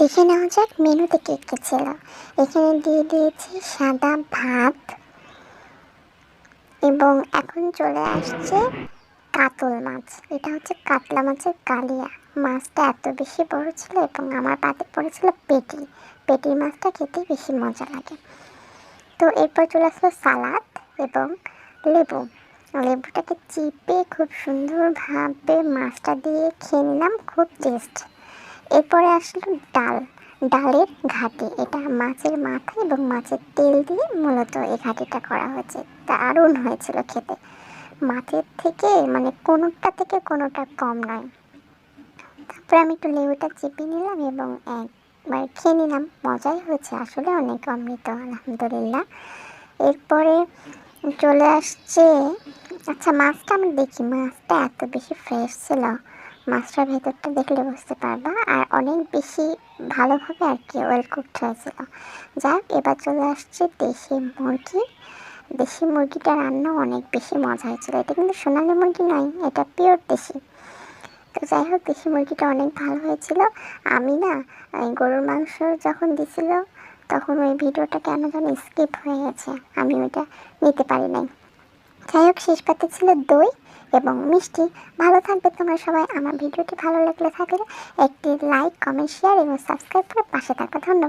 দেখে নেওয়া যাক মেনুতে কী কী ছিল। এখানে দিয়ে দিয়েছি সাদা ভাত এবং এখন চলে আসছে কাতল মাছ। এটা হচ্ছে কাতলা মাছের কালিয়া। মাছটা এত বেশি বড় ছিল এবং আমার পাতে পড়েছিল পেটি। পেটির মাছটা খেতে বেশি মজা লাগে। তো এরপর চলে আসলো সালাদ এবং লেবু। লেবুটাকে চিপে খুব সুন্দরভাবে মাছটা দিয়ে খেয়ে নিলাম, খুব টেস্ট এরপরে আসলো ডাল। ডালের ঘাটি। এটা মাছের মাথা এবং মাছের তেল দিয়ে মূলত এই ঘাটিটা করা হয়েছে। দারুণ হয়েছিল খেতে। মাছের থেকে মানে কোনোটা থেকে কোনোটা কম নয়। তারপরে আমি একটু লেবুটা চেপে নিলাম এবং একবার খেয়ে নিলাম। মজাই হয়েছে আসলে অনেক অমৃত, আলহামদুলিল্লাহ। এরপরে চলে আসছে আচ্ছা মাছটা আমি দেখি, মাছটা এত বেশি ফ্রেশ ছিল। মাছটার ভেতরটা দেখলে বুঝতে পারবা। আর অনেক বেশি ভালোভাবে আর কি ওয়েল কুকড হয়েছিল। যাক, এবার চলে আসছে দেশি মুরগি। দেশি মুরগিটা রান্না অনেক বেশি মজা হয়েছিল। এটা কিন্তু সোনালি মুরগি নয়, এটা পিওর দেশি। তো যাই হোক, দেশি মুরগিটা অনেক ভালো হয়েছিল। আমি না গরুর মাংস যখন দিছিল, তখন ওই ভিডিওটা কেন যেন স্কিপ হয়ে গেছে। আমি ওইটা নিতে পারি নাই। যাই হোক, শেষ পাতে ছিল দই। এবং মিষ্টি। ভালো থাকবে তোমরা সবাই। আমার ভিডিওটি ভালো লাগলে থাকলে একটি লাইক কমেন্ট শেয়ার এবং সাবস্ক্রাইব করে পাশে থাকা ধন্যবাদ।